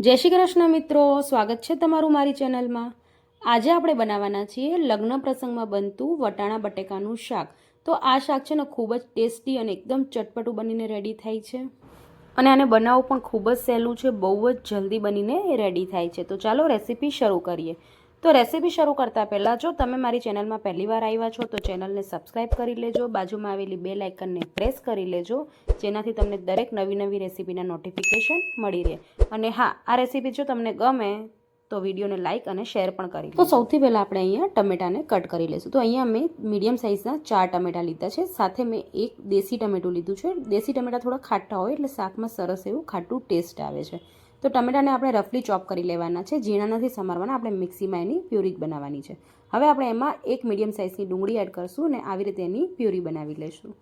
જય શ્રી કૃષ્ણ મિત્રો, સ્વાગત છે તમારું મારી ચેનલમાં. આજે આપણે બનાવવાના છીએ લગ્ન પ્રસંગમાં બનતું વટાણા બટેકાનું શાક. તો આ શાક છે ને ખૂબ જ ટેસ્ટી અને એકદમ ચટપટું બનીને રેડી થાય છે. અને આને બનાવવું પણ ખૂબ જ સહેલું છે, બહુ જ જલ્દી બનીને રેડી થાય છે. તો ચાલો રેસીપી શરૂ કરીએ. તો રેસીપી શરૂ કરતાં પહેલાં, જો તમે મારી ચેનલમાં પહેલી વાર આવ્યા છો, તો ચેનલને સબસ્ક્રાઇબ કરી લેજો, બાજુમાં આવેલી બે લાઇકનને પ્રેસ કરી લેજો, જેનાથી તમને દરેક નવી નવી રેસીપીના નોટિફિકેશન મળી રહે. અને હા, આ રેસીપી જો તમને ગમે, તો વિડીયોને લાઇક અને શેર પણ કરી તો સૌથી પહેલાં આપણે અહીંયા ટમેટાને કટ કરી લઈશું તો અહીંયા મેં મીડિયમ સાઇઝના ચાર ટમેટા લીધા છે. સાથે મેં એક દેશી ટમેટું લીધું છે. દેશી ટમેટા થોડા ખાટા હોય, એટલે શાકમાં સરસ એવું ખાટું ટેસ્ટ આવે છે. તો ટમેટાને આપણે રફલી ચોપ કરી લેવાના છે. ઝીણા નથી સમારવાના, આપણે મિક્સીમાં એની પ્યુરી બનાવવાની છે. હવે આપણે એમાં એક મીડિયમ સાઇઝની ડુંગળી એડ કરશું અને આવી રીતે એની પ્યુરી બનાવી લઈશું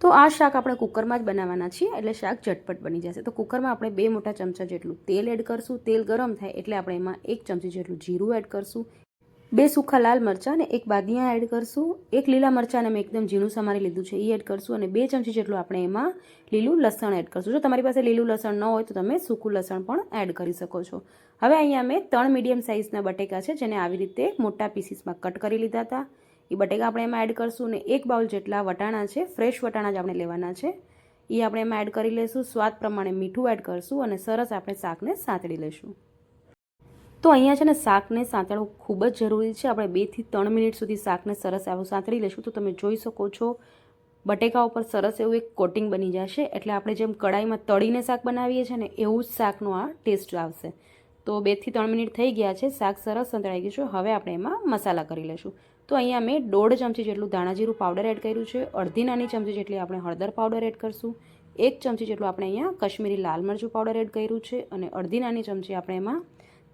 તો આ શાક આપણે કુકરમાં જ બનાવવાના છીએ, એટલે શાક ઝટપટ બની જશે. તો કુકરમાં આપણે બે મોટા ચમચા જેટલું તેલ એડ કરશું. તેલ ગરમ થાય એટલે આપણે એમાં એક ચમચી જેટલું જીરું એડ કરશું. બે સૂખા લાલ મરચાં અને એક બાદિયા એડ કરશું. એક લીલા મરચાંને મેં એકદમ ઝીણું સમારી લીધું છે એ એડ કરશું અને બે ચમચી જેટલું આપણે એમાં લીલું લસણ એડ કરશું. જો તમારી પાસે લીલું લસણ ન હોય તો તમે સૂકું લસણ પણ એડ કરી શકો છો. હવે અહીંયા મેં ત્રણ મીડિયમ સાઇઝના બટેકા છે, જેને આવી રીતે મોટા પીસીસમાં કટ કરી લીધા હતા. એ બટેકા આપણે એમાં એડ કરશું અને એક બાઉલ જેટલા વટાણા છે ફ્રેશ વટાણા જ આપણે લેવાના છે. એ આપણે એમાં એડ કરી લઈશું સ્વાદ પ્રમાણે મીઠું એડ કરશું અને સરસ આપણે શાકને સાંતળી લઈશું તો અહીંયા છે ને શાકને સાંતળવું ખૂબ જ જરૂરી છે. આપણે બેથી ત્રણ મિનિટ સુધી શાકને સરસ આવું સાંતળી લઈશું તો તમે જોઈ શકો છો. બટેકા ઉપર સરસ એવું એક કોટિંગ બની જશે. એટલે આપણે જેમ કડાઈમાં તળીને શાક બનાવીએ છીએ ને એવું જ શાકનો આ ટેસ્ટ આવશે. તો બેથી ત્રણ મિનિટ થઈ ગયા છે. શાક સરસ સંતળાઈ ગયું છે. હવે આપણે એમાં મસાલા કરી લઈશું તો અહીંયા મેં દોઢ ચમચી જેટલું ધાણાજીરું પાવડર એડ કર્યું છે. અડધી નાની ચમચી જેટલી આપણે હળદર પાવડર એડ કરશું. એક ચમચી જેટલું આપણે અહીંયા કશ્મીરી લાલ મરચું પાવડર એડ કર્યું છે. અને અડધી નાની ચમચી આપણે એમાં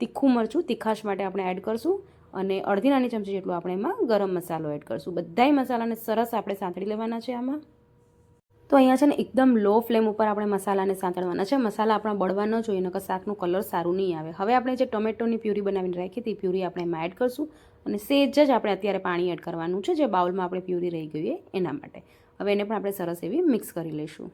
તીખું મરચું તીખાશ માટે આપણે એડ કરશું અને અડધી નાની ચમચી જેટલું આપણે એમાં ગરમ મસાલો એડ કરશું. બધાય મસાલાને સરસ આપણે સાંતળી લેવાના છે આમાં. તો અહીંયા છે ને એકદમ લો ફ્લેમ ઉપર આપણે મસાલાને સાંતળવાના છે. મસાલા આપણા બળવા ન જોઈએ, નકર શાકનું કલર સારું નહીં આવે. હવે આપણે જે ટોમેટોની પ્યુરી બનાવીને રાખી હતી પ્યુરી આપણે એમાં એડ કરશું અને સેજ જ આપણે અત્યારે પાણી એડ કરવાનું છે, જે બાઉલમાં આપણે પ્યુરી રહી ગઈ એના માટે. હવે એને પણ આપણે સરસ એવી મિક્સ કરી લઈશું.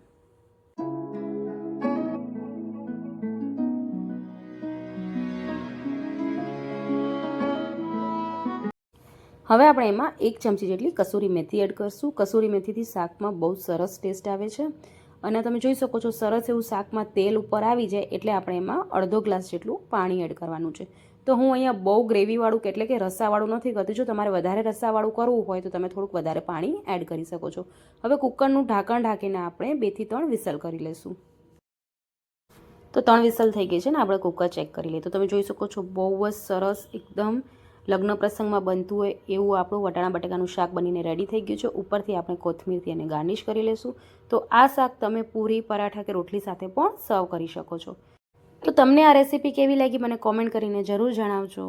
હવે આપણે એમાં એક ચમચી જેટલી કસૂરી મેથી એડ કરશું. કસૂરી મેથીથી શાકમાં બહુ સરસ ટેસ્ટ આવે છે. અને તમે જોઈ શકો છો, સરસ એવું શાકમાં તેલ ઉપર આવી જાય એટલે આપણે એમાં અડધો ગ્લાસ જેટલું પાણી એડ કરવાનું છે. તો હું અહીંયા બહુ ગ્રેવીવાળું કે એટલે કે રસાવાળું નથી કરતી. જો તમારે વધારે રસાવાળું કરવું હોય તો તમે થોડુંક વધારે પાણી એડ કરી શકો છો. હવે કુકરનું ઢાંકણ ઢાંકીને આપણે બેથી ત્રણ વિસલ કરી લઈશું. તો ત્રણ વિસલ થઈ ગઈ છે ને, આપણે કુકર ચેક કરી લઈએ. તો તમે જોઈ શકો છો, બહુ જ સરસ, એકદમ લગ્ન પ્રસંગમાં બનતું હોય એવું આપણું વટાણા બટાકાનું શાક બનીને રેડી થઈ ગયું છે. ઉપરથી આપણે કોથમીરથી એને ગાર્નિશ કરી લઈશું તો આ શાક તમે પૂરી, પરાઠા કે રોટલી સાથે પણ સર્વ કરી શકો છો. તો તમને આ રેસીપી કેવી લાગી મને કોમેન્ટ કરીને જરૂર જણાવજો.